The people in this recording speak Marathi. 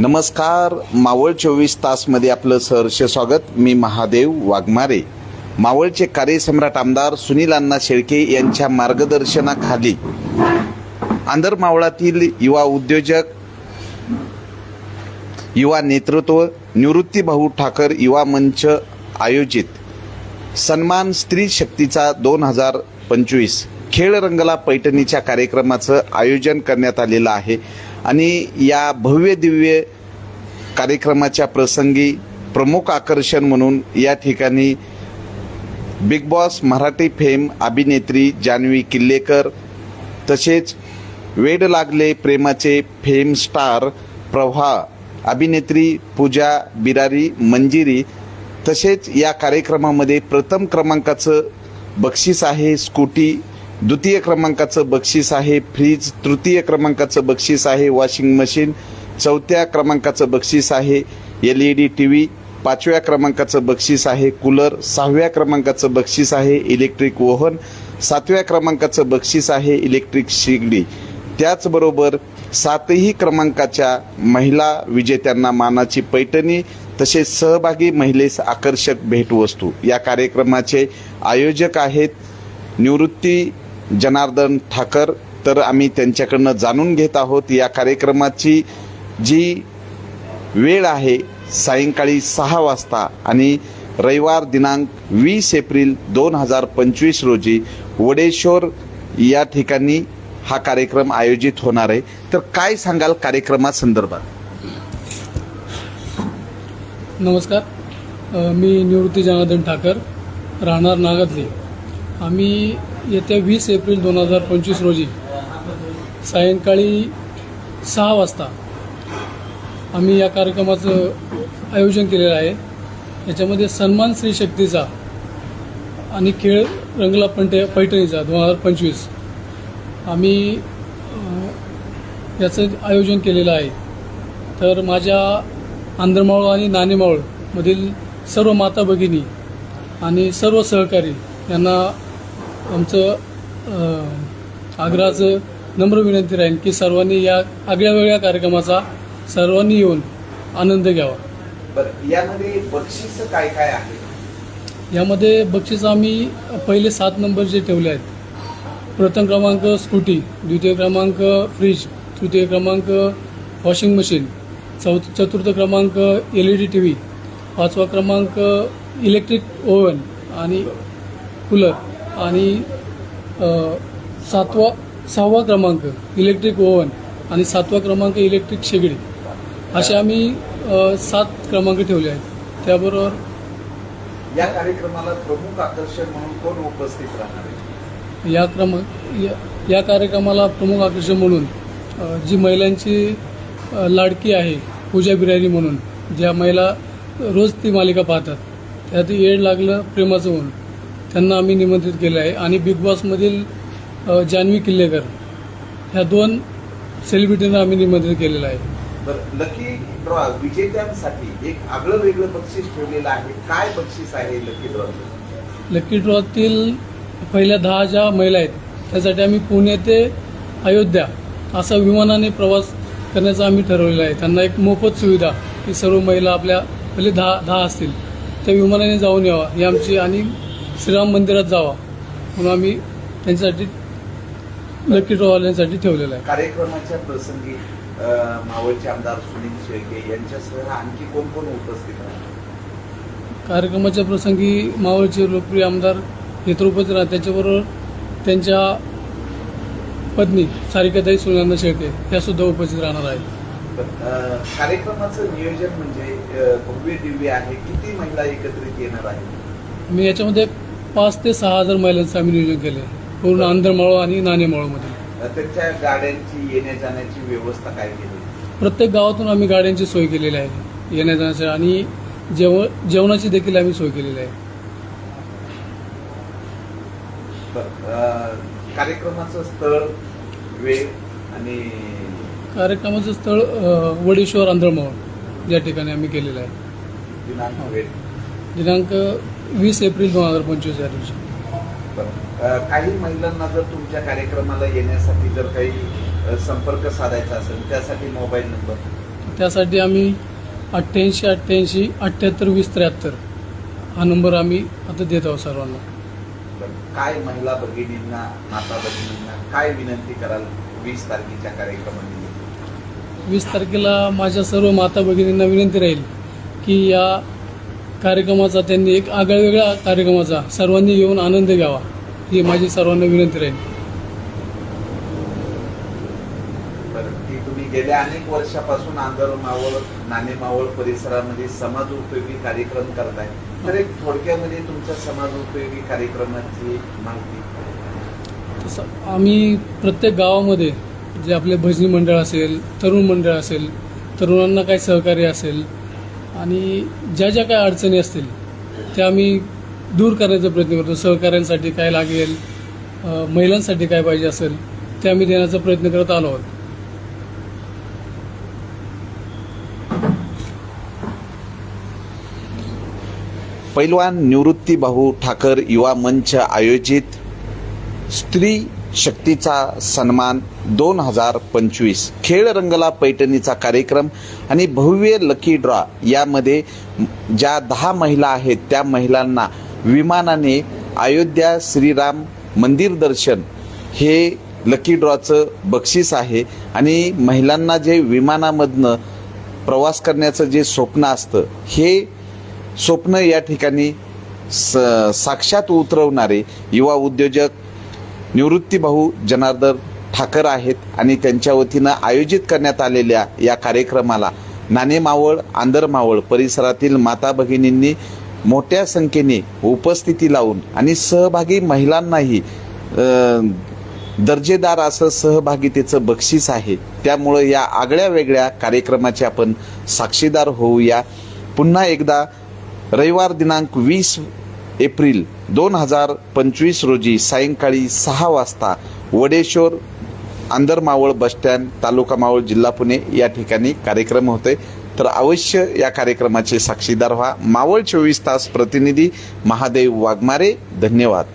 नमस्कार मावळ चोवीस तासमध्ये आपलं सहर्ष स्वागत. मी महादेव वाघमारे. मावळचे कार्यसम्राट आमदार सुनील अण्णा शेळके यांच्या मार्गदर्शनाखाली आंध्र मावळातील युवा उद्योजक युवा नेतृत्व निवृत्ती भाऊ ठाकर युवा मंच आयोजित सन्मान स्त्री शक्तीचा दोन हजार पंचवीस. खेळ रंगला पैठणीच्या कार्यक्रमाचं आयोजन करण्यात आलेलं आहे. आणि या भव्य दिव्य कार्यक्रमाच्या प्रसंगी प्रमुख आकर्षण म्हणून या ठिकाणी बिग बॉस मराठी फेम अभिनेत्री जान्हवी किल्लेकर तसेच वेड लागले प्रेमाचे फेम स्टार प्रभा अभिनेत्री पूजा बिरारी मंजिरी तसेच या कार्यक्रमामध्ये प्रथम क्रमांकाचं बक्षीस आहे स्कूटी द्वितीय क्रमांकाचं बक्षीस आहे. फ्रीज तृतीय क्रमांकाचं बक्षीस आहे. वॉशिंग मशीन चौथ्या क्रमांकाचं बक्षीस आहे. L E D T V पाचव्या क्रमांकाचं बक्षीस आहे. कूलर सहाव्या क्रमांकाचं बक्षीस आहे. इलेक्ट्रिक ओव्हन सातव्या क्रमांकाचं बक्षीस आहे. इलेक्ट्रिक शिगडी. त्याचबरोबर सातही क्रमांकाच्या महिला विजेत्यांना मानाची पैठणी तसेच सहभागी महिलेस आकर्षक भेटवस्तू या कार्यक्रमाचे आयोजक आहेत निवृत्ती जनार्दन ठाकर तर आम्ही त्यांच्याकडनं जाणून घेत आहोत या कार्यक्रमाची जी वेळ आहे सायंकाळी सहा वाजता आणि रविवार दिनांक वीस एप्रिल दोन हजार पंचवीस रोजी वडेश्वर या ठिकाणी हा कार्यक्रम आयोजित होणार आहे. तर काय सांगाल कार्यक्रमासंदर्भात नमस्कार. मी निवृत्ती जनार्दन ठाकर राहणार नागातली. आम्ही येत्या वीस एप्रिल दोन हजार पंचवीस रोजी सायंकाळी सहा वाजता आम्ही या कार्यक्रमाचं आयोजन केलेलं आहे. याच्यामध्ये सन्मान श्री शक्तीचा आणि खेळ रंगला पंटे पैठणीचा दोन हजार पंचवीस आम्ही याचं आयोजन केलेलं आहे. तर माझ्या आंध्रमावळ आणि नाणेमावळमधील सर्व माता भगिनी आणि सर्व सहकारी यांना आमचं आग्रहाचं नम्र विनंती राहील की सर्वांनी या आगळ्या वेगळ्या कार्यक्रमाचा सर्वांनी येऊन आनंद घ्यावा. बरं यामध्ये बक्षीस काय काय आहे? यामध्ये बक्षीस आम्ही पहिले सात नंबर जे ठेवले आहेत. प्रथम क्रमांक स्कूटी द्वितीय क्रमांक फ्रीज तृतीय क्रमांक वॉशिंग मशीन चौ चतुर्थ क्रमांक L E D T V पाचवा क्रमांक इलेक्ट्रिक ओव्हन आणि कूलर. आणि सातवा सहावा क्रमांक इलेक्ट्रिक ओव्हन आणि सातवा क्रमांक इलेक्ट्रिक शेगडी. असे आम्ही सात क्रमांक ठेवले आहेत. त्याबरोबर या कार्यक्रमाला प्रमुख आकर्षण म्हणून कोण उपस्थित राहणार या क्रम या, या कार्यक्रमाला प्रमुख आकर्षण म्हणून जी महिलांची लाडकी आहे पूजा बिरारी म्हणून ज्या महिला रोज ती मालिका पाहतात त्यात येड लागलं प्रेमाचं म्हणून. त्यांना आम्ही निमंत्रित केलं आहे. आणि बिग बॉसमधील जान्हवी किल्लेकर ह्या दोन सेलिब्रिटींना आम्ही निमंत्रित केलेलं आहे. बरं लकी ड्रॉ विजेत्यांसाठी एक आगळं वेगळं बक्षीस ठेवलेलं आहे. काय बक्षीस आहे लकी ड्रॉ लकी ड्रॉतील पहिल्या दहा ज्या महिला आहेत त्यासाठी आम्ही पुणे ते अयोध्या असा विमानाने प्रवास करण्याचं आम्ही ठरवलेलं आहे. त्यांना एक मोफत सुविधा की सर्व महिला आपल्या पहिले दहा दहा असतील त्या विमानाने जाऊन यावा ही आमची आणि श्रीराम मंदिरात जावा. म्हणून आम्ही त्यांच्यासाठी लकी ड्रॉवाल्यांसाठी ठेवलेलं आहे. कार्यक्रमाच्या प्रसंगी मावळचे आमदार सुनील शेळके यांच्यासह आणखी कोण कोण उपस्थित राहणार? कार्यक्रमाच्या प्रसंगी मावळचे लोकप्रिय आमदार हे तर उपस्थित राहतात त्याच्याबरोबर त्यांच्या पत्नी सारिकाताई सुनंदा शेळके त्या सुद्धा उपस्थित राहणार आहेत. कार्यक्रमाचं नियोजन म्हणजे भव्य दिव्य आहे. किती महिला एकत्रित येणार आहेत? मी याच्यामध्ये पाच ते सहा हजार महिलांचं आम्ही नियोजन केलं आहे पूर्ण आंध्रमाळो आणि नाणेमाळोमध्ये त्यांच्या गाड्यांची येण्या जाण्याची व्यवस्था काय केली? प्रत्येक गावातून आम्ही गाड्यांची सोय केलेली आहे. येण्या जाण्याची आणि जेवण जेवणाची देखील आम्ही सोय केलेली आहे. बरं, अं, कार्यक्रमाचं स्थळ वेळ आणि कार्यक्रमाचं स्थळ अ, वडेश्वर आंध्रमावळ या ठिकाणी आम्ही केलेलं आहे. दिनांक वेळ. दिनांक वीस एप्रिल दोन हजार पंचवीस या दिवशी. बरं. काही महिलांना जर तुमच्या कार्यक्रमाला येण्यासाठी जर काही संपर्क साधायचा असेल त्यासाठी मोबाईल नंबर? त्यासाठी आम्ही अठ्ठ्याऐंशी अठ्ठ्याऐंशी अठ्ठ्याहत्तर वीस त्र्याहत्तर हा नंबर आम्ही आता देत आहोत सर्वांना. काय महिला भगिनींना माता भगिनींना काय विनंती कराल वीस तारखेच्या कार्यक्रमानिमित्त? वीस तारखेला माझ्या सर्व माता भगिनींना विनंती राहील की या कार्यक्रमाचा त्यांनी एक आगळ्यावेगळ्या कार्यक्रमाचा सर्वांनी येऊन आनंद घ्यावा. ही माझी सर्वांना विनंती राहील. तुम्ही गेल्या अनेक वर्षापासून आंधळ मावळ नाणे मावळ परिसरामध्ये समाज उपयोगी कार्यक्रम करताय. तर एक थोडक्यामध्ये तुमच्या समाज उपयोगी कार्यक्रमाची माहिती. तसं आम्ही प्रत्येक गावामध्ये जे आपले भजनी मंडळ असेल तरुण मंडळ असेल तरुणांना काही सहकार्य असेल आणि ज्या ज्या काही अडचणी असतील त्या आम्ही दूर करण्याचा प्रयत्न करतो. सहकाऱ्यांसाठी काय लागेल महिलांसाठी काय पाहिजे असेल ते आम्ही देण्याचा प्रयत्न करत आलो आहोत. पैलवान निवृत्ती भाऊ ठाकर युवा मंच आयोजित स्त्री शक्तीचा सन्मान दोन हजार पंचवीस खेळ रंगला पैठणीचा कार्यक्रम आणि भव्य लकी ड्रॉ यामध्ये ज्या दहा महिला आहेत त्या महिलांना विमानाने अयोध्या श्रीराम मंदिर दर्शन हे लकी ड्रॉचं बक्षीस आहे. आणि महिलांना जे विमानामधनं प्रवास करण्याचं जे स्वप्न असतं हे स्वप्न या ठिकाणी स साक्षात उतरवणारे युवा उद्योजक निवृत्तीभाऊ जनार्दन ठाकर आहेत आणि त्यांच्या वतीनं आयोजित करण्यात आलेल्या या कार्यक्रमाला नाणे मावळ आंदर मावळ परिसरातील माता भगिनींनी मोठ्या संख्येने उपस्थिती लावून आणि सहभागी महिलांनाही दर्जेदार असं सहभागितेचं बक्षीस आहे. त्यामुळं या आगळ्या वेगळ्या कार्यक्रमाचे आपण साक्षीदार होऊया. पुन्हा एकदा रविवार दिनांक वीस एप्रिल दोन हजार पंचवीस रोजी सायंकाळी सहा वाजता वडेश्वर आंदरमावळ बसस्टँड तालुका मावळ जिल्हा पुणे या ठिकाणी कार्यक्रम होते तर अवश्य या कार्यक्रमाचे साक्षीदार व्हा. मावळ चोवीस तास प्रतिनिधी महादेव वाघमारे. धन्यवाद.